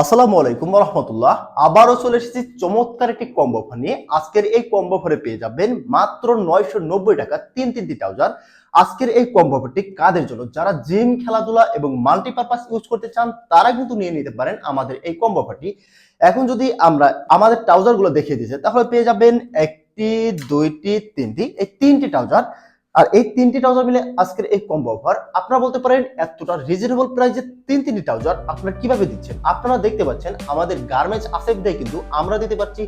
আসসালামু আলাইকুম রহমতুল্লাহ আবারও চলে এসেছি চমৎকার একটি কম্বো নিয়ে। আজকের এই কম্বো অফারে পেয়ে যাবেন মাত্র নয়শো নব্বই টাকা, তিন তিনটি ট্রাউজার আজকের এই কম্বো অফারটি কাদের জন্য? যারা জিম খেলাধুলা এবং মাল্টিপারপাস ইউজ করতে চান, তারা কিন্তু নিয়ে নিতে পারেন আমাদের এই কম্বো অফারটি এখন যদি আমরা আমাদের ট্রাউজারগুলো দেখিয়ে দিচ্ছে তাহলে পেয়ে যাবেন একটি, দুইটি, তিনটি। এই তিনটি ট্রাউজার আর এই তিনটি ট্রাউজার মিলে আজকের এই কম্বো অফার আপনারা বলতে পারেন এতটা রিজনেবল প্রাইসে তিন তিনটি ট্রাউজার আপনারা কীভাবে দিচ্ছেন? আপনারা দেখতে পাচ্ছেন আমাদের গার্মেন্টস আসেফ দেয় কিন্তু আমরা দিতে পারছি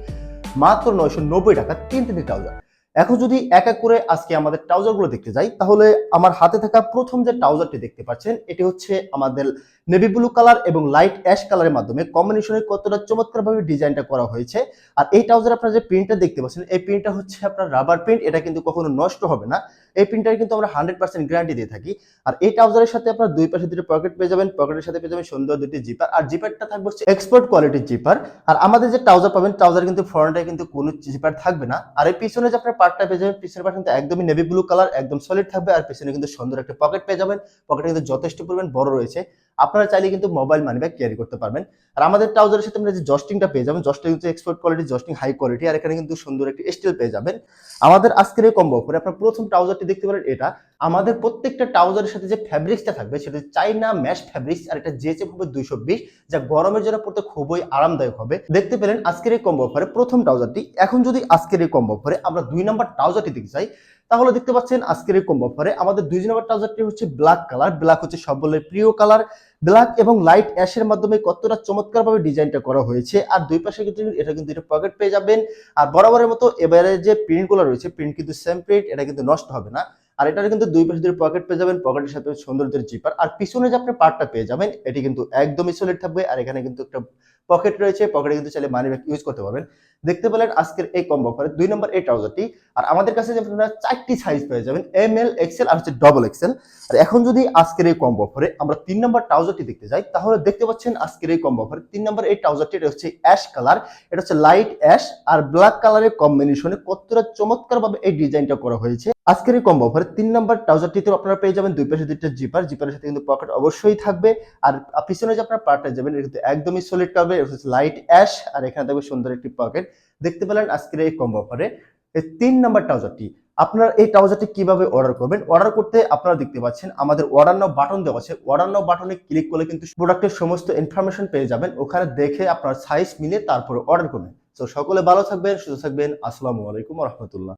মাত্র নয়শো নব্বই টাকা তিন তিনটি ট্রাউজার এখন যদি এক এক করে আজকে আমাদের ট্রাউজারগুলো দেখতে যাই, তাহলে আমার হাতে থাকা প্রথম যে ট্রাউজারটি দেখতে পাচ্ছেন, এটি হচ্ছে আমাদের নেভি ব্লু কালার এবং লাইট অ্যাশ কালারের মাধ্যমে কম্বিনেশনে কতটা চমৎকারভাবে ডিজাইনটা করা হয়েছে। আর এই ট্রাউজার আপনারা যে প্রিন্টটা দেখতে পাচ্ছেন, এই প্রিন্টটা হচ্ছে আপনার রাবার প্রিন্ট এটা কিন্তু কখনো নষ্ট হবে না। এই প্রিন্টার কিন্তু আমরা হান্ড্রেড পার্সেন্ট গ্যারান্টি দিয়ে থাকি। আর এই ট্রাউজারের সাথে আপনার দুই পাশে দুটো পকেট পেয়ে যাবেন। পকেটের সাথে পেয়ে যাবেন সুন্দর দুটি জিপার আর জিপারটা থাকবে হচ্ছে এক্সপোর্ট কোয়ালিটির জিপার আর আমাদের যে ট্রাউজার পাবেন ট্রাউজার কিন্তু ফ্রন্টে কিন্তু কোনো জিপার থাকবে না। আর এই পিছনে যে আপনার পার্টটা পেয়ে যাবেন, পিছনের পার্ট কিন্তু একদমই নেভি ব্লু কালার একদম সলিড থাকবে। আর পিছনে কিন্তু সুন্দর একটা পকেট পেয়ে যাবেন। পকেটে কিন্তু যথেষ্ট পরিমাণ বড় রয়েছে। আপনারা চাইলে কিন্তু মোবাইল মানি ব্যাগ ক্যারি করতে পারবেন। আর আমাদের ট্রাউজারের সাথে আমরা যে জস্টিংটা পেয়ে যাবেন জস্টিং হচ্ছে এক্সপোর্ট কোয়ালিটি জস্টিং হাই কোয়ালিটি আর এখানে কিন্তু সুন্দর একটি স্টিল পেয়ে যাবেন। আমাদের আজকের এই কম্বো করে আপনার প্রথম ট্রাউজারটি দেখতে পারেন, এটা। আমাদের প্রত্যেকটা ট্রাউজারের সাথে যে ফ্যাব্রিক্সটা থাকবে, সেটা চাইনা ম্যাশ ফ্যাব্রিক্স আর এটা জিএচএফ হবে দুইশো বিশ, যা গরমের জন্য পড়তে খুবই আরামদায়ক হবে। দেখতে পেলেন আজকের এই কম্বো অফারে প্রথম ট্রাউজারটি। এখন যদি আজকের এই কম্বো অফারে আমরা দুই নম্বর ট্রাউজারটি দেখতে চাই, তাহলে দেখতে পাচ্ছেন আজকের এই কম্বো অফারে আমাদের দুই নম্বর ট্রাউজারটি হচ্ছে ব্ল্যাক কালার ব্ল্যাক হচ্ছে সকলের প্রিয় কালার ব্ল্যাক এবং লাইট অ্যাশের মাধ্যমে কতটা চমৎকারভাবে ডিজাইনটা করা হয়েছে। আর দুই পাশে কিন্তু এটা কিন্তু এটা পকেট পেয়ে যাবেন। আর বরাবরের মতো এবারে যে প্রিন্টগুলো রয়েছে প্রিন্ট কিন্তু সেম প্রিন্ট এটা কিন্তু নষ্ট হবে না। আর এটার কিন্তু দুই পাশে দুটো পকেট পেয়ে যাবেন পকেটের সাথে সৌন্দর্যের জিপার আর পিছনে যে আপনি পার্টটা পেয়ে যাবেন, এটি কিন্তু একদমই সলিড থাকবে। আর এখানে কিন্তু একটা পকেট রয়েছে, পকেটে কিন্তু চাইলে মানি ব্যাগ ইউজ করতে পারবেন। দেখতে পেলেন আজকের এই কম্বো অফারে দুই নম্বর এই ট্রাউজারটি আর আমাদের কাছে যে আপনারা চারটি সাইজ পেয়ে যাবেন এম এল এক্সেল আর হচ্ছে ডবল এক্সেল আর এখন যদি আজকের এই কম্বো অফারে আমরা তিন নম্বর ট্রাউজারটি দেখতে যাই, তাহলে দেখতে পাচ্ছেন আজকের এই কম্বো অফারে তিন নম্বর এই ট্রাউজারটি এটা হচ্ছে অ্যাশ কালার এটা হচ্ছে লাইট অ্যাশ আর ব্ল্যাক কালারের কম্বিনেশনে কতটা চমৎকার ভাবে এই ডিজাইনটা করা হয়েছে। আজকের এই কম্বো অফারে তিন নম্বর ট্রাউজারটিতে আপনারা পেয়ে যাবেন দুই পাশে দুইটা জিপার জিপারের সাথে কিন্তু পকেট অবশ্যই থাকবে। আর পিছনে যে আপনার পার্টটা যাবেন, এটা কিন্তু একদমই সলিড পাবে। হচ্ছে লাইট অ্যাশ আর এখানে থাকবে সুন্দর একটি পকেট দেখতে পেলেন আজকের এই কম্বো অফারে তিন নম্বর ট্রাউজারটি আপনারা এই ট্রাউজারটি কীভাবে অর্ডার করবেন? অর্ডার করতে আপনারা দেখতে পাচ্ছেন, আমাদের অর্ডার নাও বাটন দেওয়া আছে। অর্ডার নাও বাটনে ক্লিক করলে কিন্তু প্রোডাক্টের সমস্ত ইনফরমেশন পেয়ে যাবেন। ওখানে দেখে আপনার সাইজ মিলে তারপরে অর্ডার করবেন। তো সকলে ভালো থাকবেন, সুস্থ থাকবেন। আসসালামু আলাইকুম রহমতুল্লাহ।